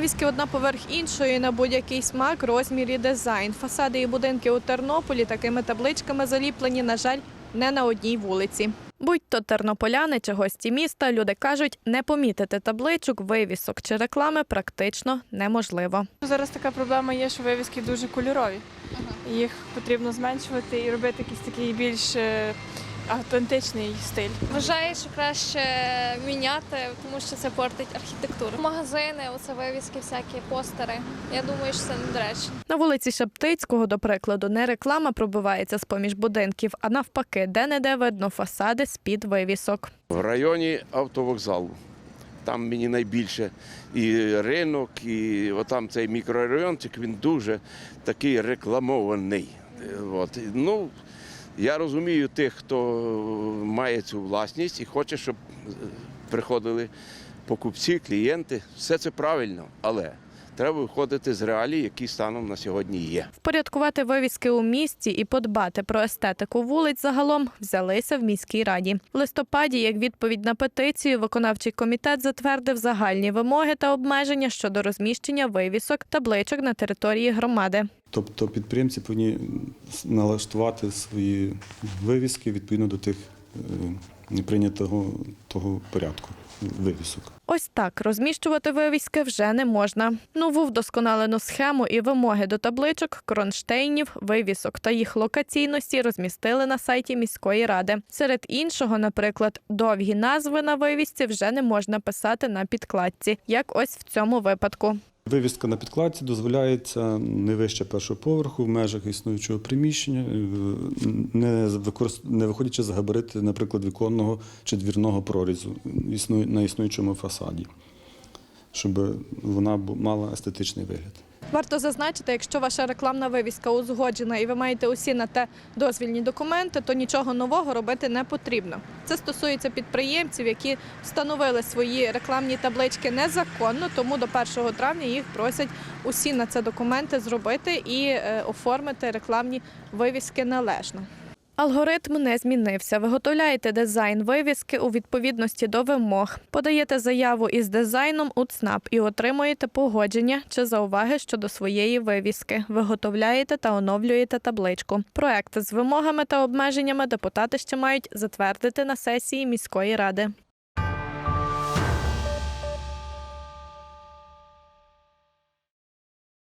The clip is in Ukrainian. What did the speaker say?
Вивіски одна поверх іншої на будь-який смак, розмір і дизайн. Фасади і будинки у Тернополі такими табличками заліплені, на жаль, не на одній вулиці. Будь то тернополяни чи гості міста, люди кажуть, не помітити табличок, вивісок чи реклами практично неможливо. Зараз така проблема є, що вивіски дуже кольорові. Їх потрібно зменшувати і робити якийсь такий більш е, автентичний стиль. Вважаю, що краще міняти, тому що це портить архітектуру. Магазини, оце вивіски, всякі постери. Я думаю, що це недоречно. На вулиці Шептицького, до прикладу, не реклама пробивається з поміж будинків, а навпаки, де-не-де видно фасади з-під вивісок. В районі автовокзалу. Там мені найбільше і ринок, і отам цей мікрорайончик, він дуже такий рекламований. От. Ну, я розумію тих, хто має цю власність і хоче, щоб е, приходили покупці, клієнти. Все це правильно, але треба виходити з реалій, які станом на сьогодні є. Впорядкувати вивіски у місті і подбати про естетику вулиць загалом взялися в міській раді. В листопаді, як відповідь на петицію, виконавчий комітет затвердив загальні вимоги та обмеження щодо розміщення вивісок табличок на території громади. Тобто підприємці повинні налаштувати свої вивіски відповідно до тих е, прийнятого того порядку вивісок. Ось так розміщувати вивіски вже не можна. Нову вдосконалену схему і вимоги до табличок, кронштейнів, вивісок та їх локаційності розмістили на сайті міської ради. Серед іншого, наприклад, довгі назви на вивісці вже не можна писати на підкладці, як ось в цьому випадку. Вивіска на підкладці дозволяється не вище першого поверху в межах існуючого приміщення, е, не, виходячи з габарити, наприклад, віконного чи двірного прорізу на існуючому фасаді, щоб вона мала естетичний вигляд. Варто зазначити, якщо ваша рекламна вивіска узгоджена і ви маєте усі на те дозвільні документи, то нічого нового робити не потрібно. Це стосується підприємців, які встановили свої рекламні таблички незаконно, тому до 1 травня їх просять усі на це документи зробити і е, оформити рекламні вивіски належно. Алгоритм не змінився. Виготовляєте дизайн вивіски у відповідності до вимог. Подаєте заяву із дизайном у ЦНАП і отримуєте погодження чи зауваги щодо своєї вивіски. Виготовляєте та оновлюєте табличку. Проект з вимогами та обмеженнями депутати ще мають затвердити на сесії міської ради.